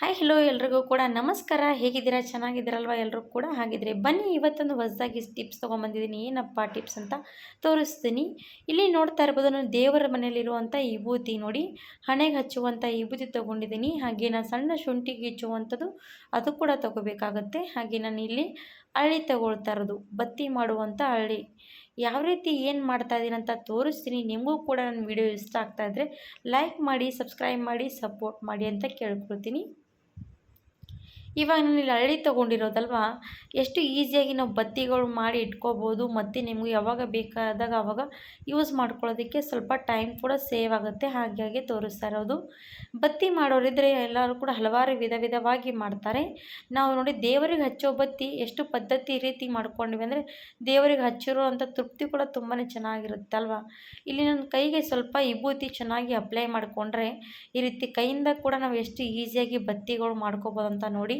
Hi hello ಎಲ್ರಿಗೂ ಕೂಡ ನಮಸ್ಕಾರ. ಹೇಗಿದ್ದೀರಾ? ಚೆನ್ನಾಗಿದ್ದೀರಲ್ವ? ಎಲ್ಲರೂ ಕೂಡ ಹಾಗಿದ್ರೆ ಬನ್ನಿ, ಇವತ್ತೊಂದು ಹೊಸದಾಗಿ ಟಿಪ್ಸ್ ತೊಗೊಂಬಂದಿದ್ದೀನಿ. ಏನಪ್ಪ ಟಿಪ್ಸ್ ಅಂತ ತೋರಿಸ್ತೀನಿ. ಇಲ್ಲಿ ನೋಡ್ತಾ ಇರ್ಬೋದು ನಾನು ದೇವರ ಮನೆಯಲ್ಲಿರುವಂಥ ವಿಭೂತಿ ನೋಡಿ. ಹಣೆಗೆ ಹಚ್ಚುವಂಥ ವಿಭೂತಿ ತೊಗೊಂಡಿದ್ದೀನಿ. ಹಾಗೆ ನಾನು ಸಣ್ಣ ಶುಂಠಿಗೆ ಹಚ್ಚುವಂಥದ್ದು ಅದು ಕೂಡ ತೊಗೋಬೇಕಾಗತ್ತೆ. ಹಾಗೆ ನಾನು ಇಲ್ಲಿ ಹಳ್ಳಿ ತಗೊಳ್ತಾ ಇರೋದು, ಬತ್ತಿ ಮಾಡುವಂಥ ಹಳ್ಳಿ. ಯಾವ ರೀತಿ ಏನು ಮಾಡ್ತಾ ಇದ್ದೀನಿ ಅಂತ ತೋರಿಸ್ತೀನಿ. ನಿಮಗೂ ಕೂಡ ನನ್ನ ವಿಡಿಯೋ ಇಷ್ಟ ಆಗ್ತಾಯಿದ್ರೆ ಲೈಕ್ ಮಾಡಿ ಸಬ್ಸ್ಕ್ರೈಬ್ ಮಾಡಿ ಸಪೋರ್ಟ್ ಮಾಡಿ ಅಂತ ಕೇಳ್ಕೊಳ್ತೀನಿ. ಇವಾಗ ನಾನು ಇಲ್ಲಿ ಹಳ್ಳಿ ತೊಗೊಂಡಿರೋದಲ್ವ? ಎಷ್ಟು ಈಸಿಯಾಗಿ ನಾವು ಬತ್ತಿಗಳು ಮಾಡಿ ಇಟ್ಕೋಬೋದು ಮತ್ತು ನಿಮಗೆ ಯಾವಾಗ ಬೇಕಾದಾಗ ಅವಾಗ ಯೂಸ್ ಮಾಡ್ಕೊಳ್ಳೋದಕ್ಕೆ ಸ್ವಲ್ಪ ಟೈಮ್ ಕೂಡ ಸೇವ್ ಆಗುತ್ತೆ ಹಾಗಾಗಿ ತೋರಿಸ್ತಾ ಇರೋದು. ಬತ್ತಿ ಮಾಡೋರಿದ್ರೆ ಎಲ್ಲರೂ ಕೂಡ ಹಲವಾರು ವಿಧ ವಿಧವಾಗಿ ಮಾಡ್ತಾರೆ. ನಾವು ನೋಡಿ ದೇವರಿಗೆ ಹಚ್ಚೋ ಬತ್ತಿ ಎಷ್ಟು ಪದ್ಧತಿ ರೀತಿ ಮಾಡ್ಕೊಂಡ್ವಿ ಅಂದರೆ ದೇವರಿಗೆ ಹಚ್ಚಿರೋ ಅಂಥ ತೃಪ್ತಿ ಕೂಡ ತುಂಬಾ ಅಲ್ವಾ ಇಲ್ಲಿ ನನ್ನ ಕೈಗೆ ಸ್ವಲ್ಪ ವಿಭೂತಿ ಚೆನ್ನಾಗಿ ಅಪ್ಲೈ ಮಾಡಿಕೊಂಡ್ರೆ ಈ ರೀತಿ ಕೈಯಿಂದ ಕೂಡ ನಾವು ಎಷ್ಟು ಈಸಿಯಾಗಿ ಬತ್ತಿಗಳು ಮಾಡ್ಕೋಬೋದು ಅಂತ ನೋಡಿ.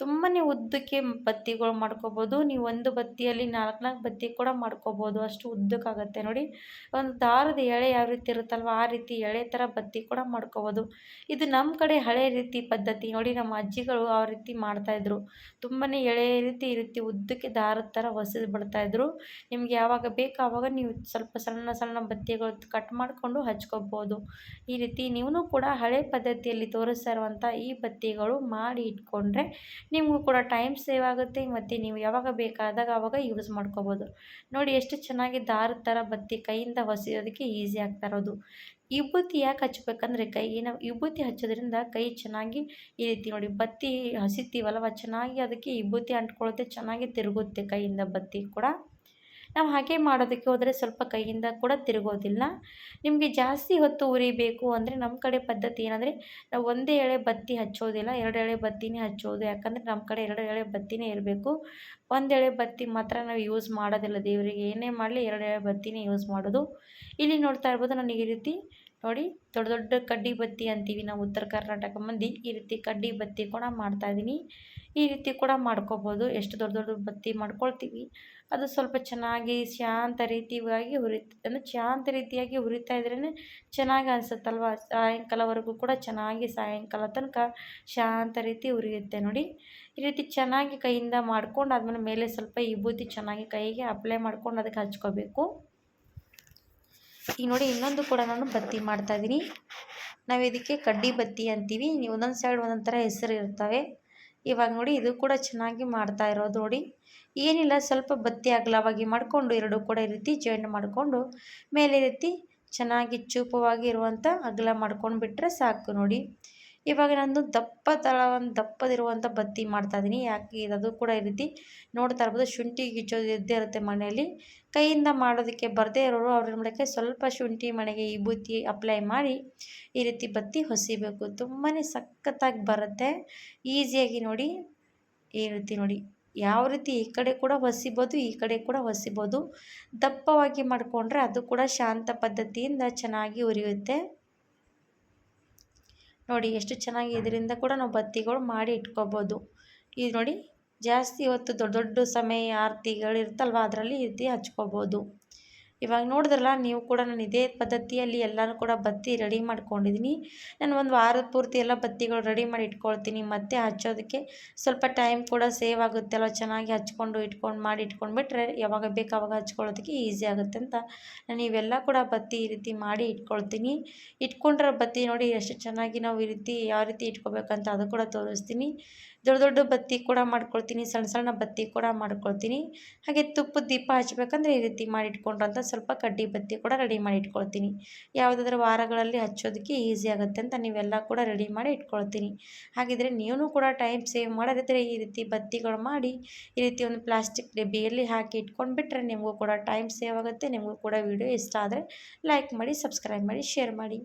ತುಂಬಾ ಉದ್ದಕ್ಕೆ ಬತ್ತಿಗಳು ಮಾಡ್ಕೋಬೋದು. ನೀವು ಒಂದು ಬತ್ತಿಯಲ್ಲಿ ನಾಲ್ಕು ನಾಲ್ಕು ಬತ್ತಿ ಕೂಡ ಮಾಡ್ಕೋಬೋದು. ಅಷ್ಟು ಉದ್ದಕ್ಕಾಗತ್ತೆ ನೋಡಿ. ಒಂದು ದಾರದ ಎಳೆ ಯಾವ ರೀತಿ ಇರುತ್ತಲ್ವ, ಆ ರೀತಿ ಎಳೆ ಥರ ಬತ್ತಿ ಕೂಡ ಮಾಡ್ಕೋಬೋದು. ಇದು ನಮ್ಮ ಕಡೆ ಹಳೆ ರೀತಿ ಪದ್ಧತಿ ನೋಡಿ. ನಮ್ಮ ಅಜ್ಜಿಗಳು ಆ ರೀತಿ ಮಾಡ್ತಾಯಿದ್ರು ತುಂಬಾ ಎಳೆ ರೀತಿ ಈ ರೀತಿ ಉದ್ದಕ್ಕೆ ದಾರದ ಥರ ಹೊಸದು ಬಿಡ್ತಾಯಿದ್ರು ನಿಮ್ಗೆ ಯಾವಾಗ ಬೇಕು ಆವಾಗ ನೀವು ಸ್ವಲ್ಪ ಸಣ್ಣ ಸಣ್ಣ ಬತ್ತಿಗಳು ಕಟ್ ಮಾಡಿಕೊಂಡು ಹಚ್ಕೋಬೋದು. ಈ ರೀತಿ ನೀವು ಕೂಡ ಹಳೆ ಪದ್ಧತಿಯಲ್ಲಿ ತೋರಿಸ್ತಾ ಇರುವಂಥ ಈ ಬತ್ತಿಗಳು ಮಾಡಿ ಇಟ್ಕೊಂಡ್ರೆ ನಿಮಗೂ ಕೂಡ ಟೈಮ್ ಸೇವ್ ಆಗುತ್ತೆ. ಮತ್ತು ನೀವು ಯಾವಾಗ ಬೇಕಾದಾಗ ಅವಾಗ ಯೂಸ್ ಮಾಡ್ಕೋಬೋದು. ನೋಡಿ ಎಷ್ಟು ಚೆನ್ನಾಗಿ ದಾರದ ಥರ ಬತ್ತಿ ಕೈಯಿಂದ ಹೊಸಿಯೋದಕ್ಕೆ ಈಸಿ ಆಗ್ತಾ ಇರೋದು. ವಿಭೂತಿ ಯಾಕೆ ಹಚ್ಬೇಕಂದ್ರೆ ಕೈಯಿನ ವಿಭೂತಿ ಹಚ್ಚೋದ್ರಿಂದ ಕೈ ಚೆನ್ನಾಗಿ ಈ ರೀತಿ ನೋಡಿ ಬತ್ತಿ ಹಸಿತೀವಲ್ವ? ಚೆನ್ನಾಗಿ ಅದಕ್ಕೆ ವಿಭೂತಿ ಅಂಟ್ಕೊಳ್ಳುತ್ತೆ, ಚೆನ್ನಾಗಿ ತಿರುಗುತ್ತೆ ಕೈಯಿಂದ ಬತ್ತಿ ಕೂಡ. ನಾವು ಹಾಗೆ ಮಾಡೋದಕ್ಕೆ ಹೋದರೆ ಸ್ವಲ್ಪ ಕೈಯಿಂದ ಕೂಡ ತಿರುಗೋದಿಲ್ಲ. ನಿಮಗೆ ಜಾಸ್ತಿ ಹೊತ್ತು ಉರಿಬೇಕು ಅಂದರೆ ನಮ್ಮ ಕಡೆ ಪದ್ಧತಿ ಏನಂದರೆ ನಾವು ಒಂದೇ ಎಳೆ ಬತ್ತಿ ಹಚ್ಚೋದಿಲ್ಲ, ಎರಡು ಎಳೆ ಬತ್ತಿನೇ ಹಚ್ಚೋದು. ಯಾಕಂದರೆ ನಮ್ಮ ಕಡೆ ಎರಡು ಎಳೆ ಬತ್ತಿನೇ ಇರಬೇಕು. ಒಂದು ಎಳೆ ಬತ್ತಿ ಮಾತ್ರ ನಾವು ಯೂಸ್ ಮಾಡೋದಿಲ್ಲ ದೇವರಿಗೆ. ಏನೇ ಮಾಡಲಿ ಎರಡು ಎಳೆ ಬತ್ತಿನೇ ಯೂಸ್ ಮಾಡೋದು. ಇಲ್ಲಿ ನೋಡ್ತಾ ಇರ್ಬೋದು ನನಗೆ ಈ ರೀತಿ ನೋಡಿ, ದೊಡ್ಡ ದೊಡ್ಡ ಕಡ್ಡಿ ಬತ್ತಿ ಅಂತೀವಿ ನಾವು ಉತ್ತರ ಕರ್ನಾಟಕ ಮಂದಿ, ಈ ರೀತಿ ಕಡ್ಡಿ ಬತ್ತಿ ಕೂಡ ಮಾಡ್ತಾಯಿದ್ದೀನಿ ಈ ರೀತಿ ಕೂಡ ಮಾಡ್ಕೋಬೋದು. ಎಷ್ಟು ದೊಡ್ಡ ದೊಡ್ಡ ಬತ್ತಿ ಮಾಡ್ಕೊಳ್ತೀವಿ. ಅದು ಸ್ವಲ್ಪ ಚೆನ್ನಾಗಿ ಶಾಂತ ರೀತಿಯಾಗಿ ಉರಿ ಅಂದರೆ ಶಾಂತ ರೀತಿಯಾಗಿ ಉರಿತಾ ಇದ್ರೇ ಚೆನ್ನಾಗಿ ಅನಿಸುತ್ತಲ್ವ? ಸಾಯಂಕಾಲವರೆಗೂ ಕೂಡ ಚೆನ್ನಾಗಿ ಸಾಯಂಕಾಲ ತನಕ ಶಾಂತ ರೀತಿ ಉರಿಯುತ್ತೆ ನೋಡಿ. ಈ ರೀತಿ ಚೆನ್ನಾಗಿ ಕೈಯಿಂದ ಮಾಡ್ಕೊಂಡು ಆದ್ಮೇಲೆ ಮೇಲೆ ಸ್ವಲ್ಪ ವಿಭೂತಿ ಚೆನ್ನಾಗಿ ಕೈಗೆ ಅಪ್ಲೈ ಮಾಡ್ಕೊಂಡು ಅದಕ್ಕೆ ಹಚ್ಕೋಬೇಕು. ಈಗ ನೋಡಿ ಇನ್ನೊಂದು ಕೂಡ ನಾನು ಬತ್ತಿ ಮಾಡ್ತಾಯಿದ್ದೀನಿ ನಾವು ಇದಕ್ಕೆ ಕಡ್ಡಿ ಬತ್ತಿ ಅಂತೀವಿ. ಒಂದೊಂದು ಸೈಡ್ ಒಂದೊಂದು ಥರ ಹೆಸರು ಇರ್ತವೆ. ಇವಾಗ ನೋಡಿ ಇದು ಕೂಡ ಚೆನ್ನಾಗಿ ಮಾಡ್ತಾ ಇರೋದು ನೋಡಿ. ಏನಿಲ್ಲ, ಸ್ವಲ್ಪ ಬತ್ತಿ ಅಗಲವಾಗಿ ಮಾಡಿಕೊಂಡು ಎರಡು ಕೂಡ ಈ ರೀತಿ ಜಾಯಿನ್ ಮಾಡಿಕೊಂಡು ಮೇಲೆ ರೀತಿ ಚೆನ್ನಾಗಿ ಚೂಪವಾಗಿ ಇರುವಂಥ ಅಗಲ ಮಾಡ್ಕೊಂಡು ಬಿಟ್ಟರೆ ಸಾಕು ನೋಡಿ. ಇವಾಗ ನಾನು ದಪ್ಪ ಥರ ಒಂದು ದಪ್ಪದಿರುವಂಥ ಬತ್ತಿ ಮಾಡ್ತಾ ಮಾಡ್ತಾಯಿದ್ದೀನಿ ಯಾಕೆ ಅದು ಕೂಡ ಈ ರೀತಿ ನೋಡ್ತಾ ಇರ್ಬೋದು. ಶುಂಠಿ ಗಿಚ್ಚೋದು ಇದ್ದೇ ಇರುತ್ತೆ ಮನೆಯಲ್ಲಿ. ಕೈಯಿಂದ ಮಾಡೋದಕ್ಕೆ ಬರದೇ ಇರೋರು ಅವ್ರ ಮಾಡೋಕ್ಕೆ ಸ್ವಲ್ಪ ಶುಂಠಿ ಮನೆಗೆ ಬುತ್ತಿ ಅಪ್ಲೈ ಮಾಡಿ ಈ ರೀತಿ ಬತ್ತಿ ಹೊಸಿಬೇಕು. ತುಂಬಾ ಸಖತ್ತಾಗಿ ಬರುತ್ತೆ. ಈಸಿಯಾಗಿ ನೋಡಿ, ಈ ರೀತಿ ನೋಡಿ. ಯಾವ ರೀತಿ ಈ ಕಡೆ ಕೂಡ ಹೊಸಿಬೋದು, ಈ ಕಡೆ ಕೂಡ ಹೊಸಿಬೋದು. ದಪ್ಪವಾಗಿ ಮಾಡಿಕೊಂಡ್ರೆ ಅದು ಕೂಡ ಶಾಂತ ಪದ್ಧತಿಯಿಂದ ಚೆನ್ನಾಗಿ ಉರಿಯುತ್ತೆ. ನೋಡಿ ಎಷ್ಟು ಚೆನ್ನಾಗಿ ಇದರಿಂದ ಕೂಡ ನಾವು ಬತ್ತಿಗಳು ಮಾಡಿ ಇಟ್ಕೋಬೋದು. ಇದು ನೋಡಿ ಜಾಸ್ತಿ ಹೊತ್ತು ದೊಡ್ಡ ದೊಡ್ಡ ಸಮಯ ಆರತಿಗಳು ಇರ್ತಲ್ವ ಅದರಲ್ಲಿ ಇದು ಹಚ್ಕೋಬೋದು. ಇವಾಗ ನೋಡಿದ್ರಲ್ಲ, ನೀವು ಕೂಡ ನಾನು ಇದೇ ಪದ್ಧತಿಯಲ್ಲಿ ಎಲ್ಲನೂ ಕೂಡ ಬತ್ತಿ ರೆಡಿ ಮಾಡ್ಕೊಂಡಿದ್ದೀನಿ ನಾನು ಒಂದು ವಾರದ ಪೂರ್ತಿ ಎಲ್ಲ ಬತ್ತಿಗಳು ರೆಡಿ ಮಾಡಿ ಇಟ್ಕೊಳ್ತೀನಿ. ಮತ್ತೆ ಹಚ್ಚೋದಕ್ಕೆ ಸ್ವಲ್ಪ ಟೈಮ್ ಕೂಡ ಸೇವ್ ಆಗುತ್ತೆ ಅಲ್ವ ಚೆನ್ನಾಗಿ ಹಚ್ಕೊಂಡು ಇಟ್ಕೊಂಡು ಮಾಡಿ ಇಟ್ಕೊಂಡ್ಬಿಟ್ರೆ ಯಾವಾಗ ಬೇಕು ಆವಾಗ ಹಚ್ಕೊಳ್ಳೋದಕ್ಕೆ ಈಸಿ ಆಗುತ್ತೆ ಅಂತ ನಾನು ಇವೆಲ್ಲ ಕೂಡ ಬತ್ತಿ ಈ ರೀತಿ ಮಾಡಿ ಇಟ್ಕೊಳ್ತೀನಿ. ಇಟ್ಕೊಂಡ್ರೆ ಬತ್ತಿ ನೋಡಿ ಎಷ್ಟು ಚೆನ್ನಾಗಿ ನಾವು ಈ ರೀತಿ ಯಾವ ರೀತಿ ಇಟ್ಕೋಬೇಕಂತ ಅದು ಕೂಡ ತೋರಿಸ್ತೀನಿ. ದೊಡ್ಡ ದೊಡ್ಡ ಬತ್ತಿ ಕೂಡ ಮಾಡ್ಕೊಳ್ತೀನಿ. ಸಣ್ಣ ಸಣ್ಣ ಬತ್ತಿ ಕೂಡ ಮಾಡ್ಕೊಳ್ತೀನಿ. ಹಾಗೆ ತುಪ್ಪದ ದೀಪ ಹಚ್ಬೇಕಂದ್ರೆ ಈ ರೀತಿ ಮಾಡಿ ಸ್ವಲ್ಪ ಕಡ್ಡಿ ಬತ್ತಿ ಕೂಡ ರೆಡಿ ಮಾಡಿ ಇಟ್ಕೊಳ್ತೀನಿ. ಯಾವುದಾದ್ರೂ ವಾರಗಳಲ್ಲಿ ಹಚ್ಚೋದಕ್ಕೆ ಈಸಿ ಆಗುತ್ತೆ ಅಂತ ನೀವೆಲ್ಲ ಕೂಡ ರೆಡಿ ಮಾಡಿ ಇಟ್ಕೊಳ್ತೀನಿ. ಹಾಗಿದ್ರೆ ನೀವು ಕೂಡ ಟೈಮ್ ಸೇವ್ ಮಾಡೋದಿದ್ರೆ ಈ ರೀತಿ ಬತ್ತಿಗಳು ಮಾಡಿ, ಈ ರೀತಿ ಒಂದು ಪ್ಲಾಸ್ಟಿಕ್ ಡಬ್ಬಿಯಲ್ಲಿ ಹಾಕಿ ಇಟ್ಕೊಂಡ್ಬಿಟ್ರೆ ನಿಮಗೂ ಕೂಡ ಟೈಮ್ ಸೇವ್ ಆಗುತ್ತೆ, ನಿಮಗೂ ಕೂಡ ವಿಡಿಯೋ ಇಷ್ಟ ಆದರೆ ಲೈಕ್ ಮಾಡಿ ಸಬ್ಸ್ಕ್ರೈಬ್ ಮಾಡಿ ಶೇರ್ ಮಾಡಿ.